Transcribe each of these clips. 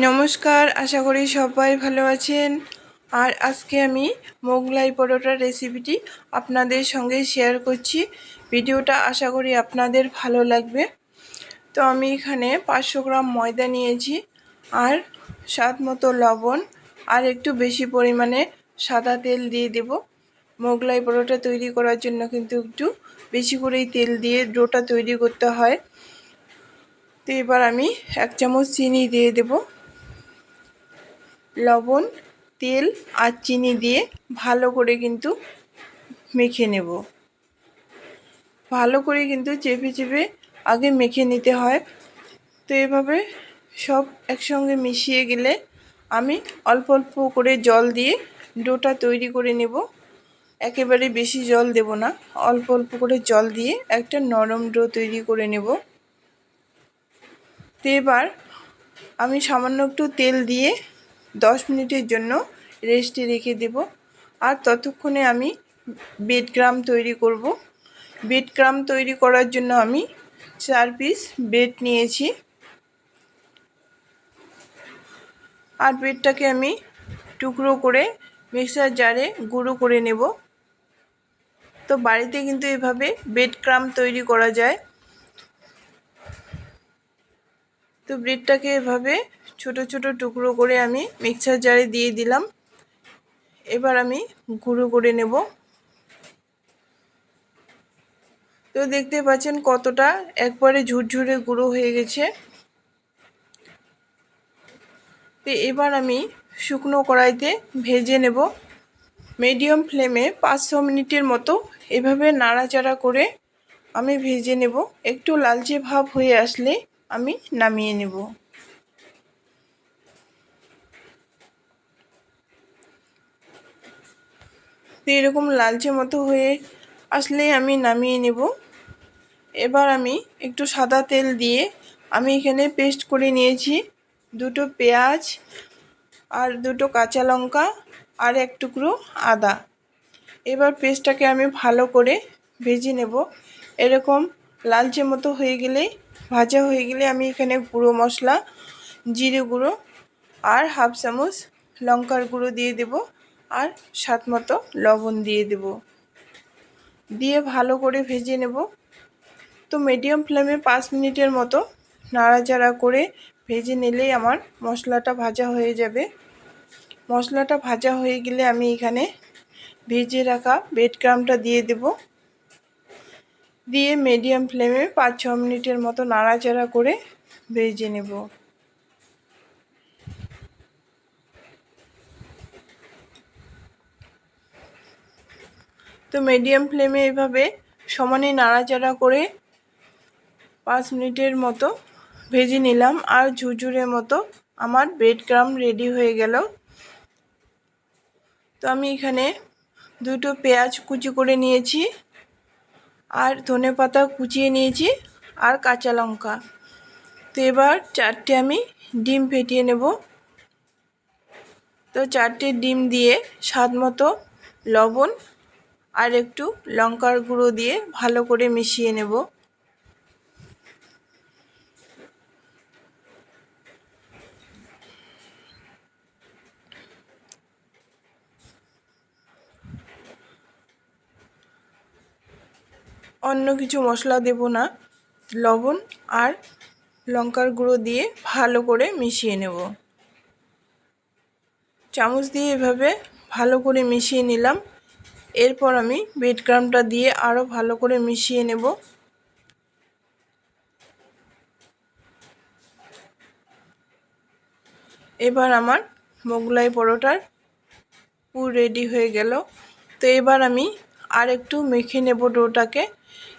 নমস্কার, আশা করি সবাই ভালো আছেন। আর আজকে আমি মোগলাই পরোটার রেসিপিটি আপনাদের সঙ্গে শেয়ার করছি। ভিডিওটা আশা করি আপনাদের ভালো লাগবে। তো আমি এখানে পাঁচশো গ্রাম ময়দা নিয়েছি আর স্বাদ মতো লবণ আর একটু বেশি পরিমাণে সাদা তেল দিয়ে দেব। মোগলাই পরোটা তৈরি করার জন্য কিন্তু একটু বেশি করেই তেল দিয়ে ডোটা তৈরি করতে হয়। তো এবার আমি এক চামচ চিনি দিয়ে দেবো। লবণ, তেল আর চিনি দিয়ে ভালো করে কিন্তু মেখে নেব। ভালো করে কিন্তু চেপে চেপে আগে মেখে নিতে হয়। তো এভাবে সব একসঙ্গে মিশিয়ে গেলে আমি অল্প অল্প করে জল দিয়ে ডোটা তৈরি করে নেব। একেবারে বেশি জল দেব না, অল্প অল্প করে জল দিয়ে একটা নরম ডো তৈরি করে নেব। তো এবার আমি সামান্য একটু তেল দিয়ে দশ মিনিটের জন্য রেস্টে রেখে দেব। আর ততক্ষণে আমি বেড গ্রাম তৈরি করব। বেড গ্রাম তৈরি করার জন্য আমি চার পিস বেড নিয়েছি। আর বেডটাকে আমি টুকরো করে মিক্সার জারে গুঁড়ো করে নেব। তো বাড়িতে কিন্তু এভাবে বেড ক্রাম তৈরি করা যায়। তো ব্রেডটাকে এভাবে ছোট ছোট টুকরো করে আমি মিক্সার জারে দিয়ে দিলাম। এবার আমি গুঁড়ো করে নেব। তো দেখতে পাচ্ছেন কতটা একবারে ঝুরঝুরে গুঁড়ো হয়ে গেছে। তো এবার আমি শুকনো কড়াইতে ভেজে নেব। মিডিয়াম ফ্লেমে পাঁচ ছ মিনিটের মতো এভাবে নাড়াচাড়া করে আমি ভেজে নেব। একটু লালচে ভাব হয়ে আসলে আমি নামিয়ে নেব। এরকম লালচে মতো হয়ে আসলে আমি নামিয়ে নেব। এবার আমি একটু সাদা তেল দিয়ে আমি এখানে পেস্ট করে নিয়েছি দুটো পেঁয়াজ আর দুটো কাঁচা লঙ্কা আর এক টুকরো আদা। এবার পেস্টটাকে আমি ভালো করে ভেজে নেব। এরকম লালচে মতো হয়ে গেলেই ভাজা হয়ে গেলে আমি এখানে গুঁড়ো মশলা, জিরে গুঁড়ো আর হাফ চামচ লঙ্কার গুঁড়ো দিয়ে দেব আর স্বাদ মতো লবণ দিয়ে দেব। দিয়ে ভালো করে ভেজে নেব। তো মিডিয়াম ফ্লেমে পাঁচ মিনিটের মতো নাড়াচাড়া করে ভেজে নিলেই আমার মশলাটা ভাজা হয়ে যাবে। মশলাটা ভাজা হয়ে গেলে আমি এখানে ভেজে রাখা বেড ক্রামটা দিয়ে দেব। দিয়ে মিডিয়াম ফ্লেমে পাঁচ ছ মিনিটের মতো নাড়াচাড়া করে ভেজে নেব। তো মিডিয়াম ফ্লেমে এভাবে সমানে নাড়াচাড়া করে পাঁচ মিনিটের মতো ভেজে নিলাম আর ঝুরঝুরের মতো আমার ব্রেড ক্রাম রেডি হয়ে গেল। তো আমি এখানে দুটো পেঁয়াজ কুচি করে নিয়েছি। আর ধনে পাতা কুচিয়ে নিয়েছি আর কাঁচা লঙ্কা। তো এবার চারটে আমি ডিম ফেটিয়ে নেব। তো চারটে ডিম দিয়ে স্বাদ মতো লবণ আর একটু লঙ্কার গুঁড়ো দিয়ে ভালো করে মিশিয়ে নেব। অন্য কিছু মশলা দেব না। লবণ আর লঙ্কার গুঁড়ো দিয়ে ভালো করে মিশিয়ে নেব। চামচ দিয়ে এভাবে ভালো করে মিশিয়ে নিলাম। এরপর আমি বেড ক্রামটা দিয়ে আরও ভালো করে মিশিয়ে নেব। এবার আমার মোগলাই পরোটার পুর রেডি হয়ে গেল। তো এবার আমি আর একটু মেখে নেব ডোটাকে।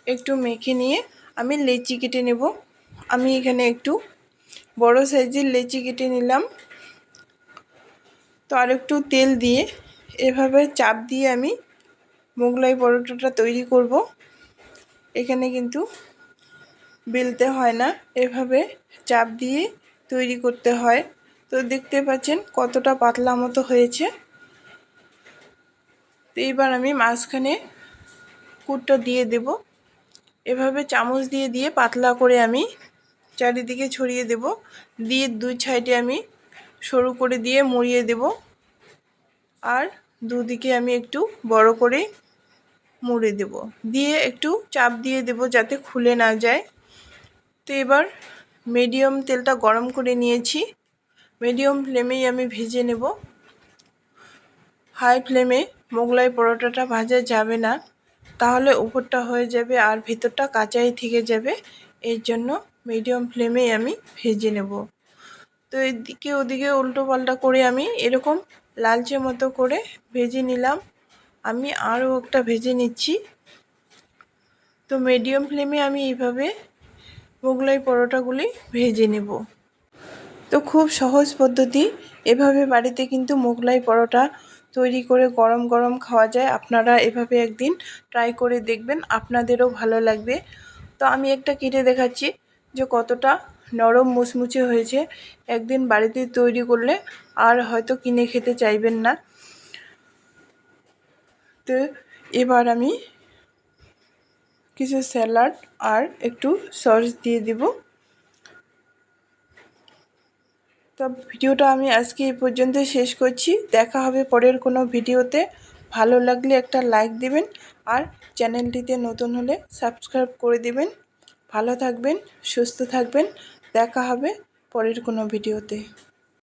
একটু মেখে নিয়ে আমি লেচি কেটে নেব। আমি এখানে একটু বড় সাইজের লেচি কেটে নিলাম। তো আর একটু তেল দিয়ে এভাবে চাপ দিয়ে আমি মোগলাই পরোটাটা তৈরি করব। এখানে কিন্তু বেলতে হয় না, এভাবে চাপ দিয়ে তৈরি করতে হয়। তো দেখতে পাচ্ছেন কতটা পাতলা মতো হয়েছে। তো এবার আমি মাঝখানে কুটটা দিয়ে দেব। এভাবে চামচ দিয়ে দিয়ে পাতলা করে আমি চারিদিকে ছড়িয়ে দেব। দিয়ে দুই সাইডে আমি সরু করে দিয়ে মুড়িয়ে দেব। আর দুদিকে আমি একটু বড় করে মুড়ে দেব। দিয়ে একটু চাপ দিয়ে দেব যাতে খুলে না যায়। তো এবার মিডিয়াম তেলটা গরম করে নিয়েছি। মিডিয়াম ফ্লেমেই আমি ভেজে নেব। হাই ফ্লেমে মোগলাই পরোটাটা ভাজা যাবে না। তাহলে উপরটা হয়ে যাবে আর ভেতরটা কাঁচাই থেকে যাবে। এর জন্য মিডিয়াম ফ্লেমেই আমি ভেজে নেব। তো এদিকে ওদিকে উল্টো পাল্টা করে আমি এরকম লালচে মতো করে ভেজে নিলাম। আমি আরও একটা ভেজে নিচ্ছি। তো মিডিয়াম ফ্লেমে আমি এইভাবে মোগলাই পরোটাগুলি ভেজে নেব। তো খুব সহজ পদ্ধতি। এভাবে বাড়িতে কিন্তু মোগলাই পরোটা তৈরি করে গরম গরম খাওয়া যায়। আপনারা এভাবে একদিন ট্রাই করে দেখবেন, আপনাদেরও ভালো লাগবে। তো আমি একটা কেটে দেখাচ্ছি যে কতটা নরম মুচমুচে হয়েছে। একদিন বাড়িতে তৈরি করলে আর হয়তো কিনে খেতে চাইবেন না। তো এবার আমি কিছু স্যালাড আর একটু সস দিয়ে দিব। তো ভিডিওটা আমি আজকে এই পর্যন্ত শেষ করছি। দেখা হবে পরের কোনো ভিডিওতে। ভালো লাগলে একটা লাইক দিবেন আর চ্যানেলটিতে নতুন হলে সাবস্ক্রাইব করে দিবেন। ভালো থাকবেন, সুস্থ থাকবেন। দেখা হবে পরের কোনো ভিডিওতে।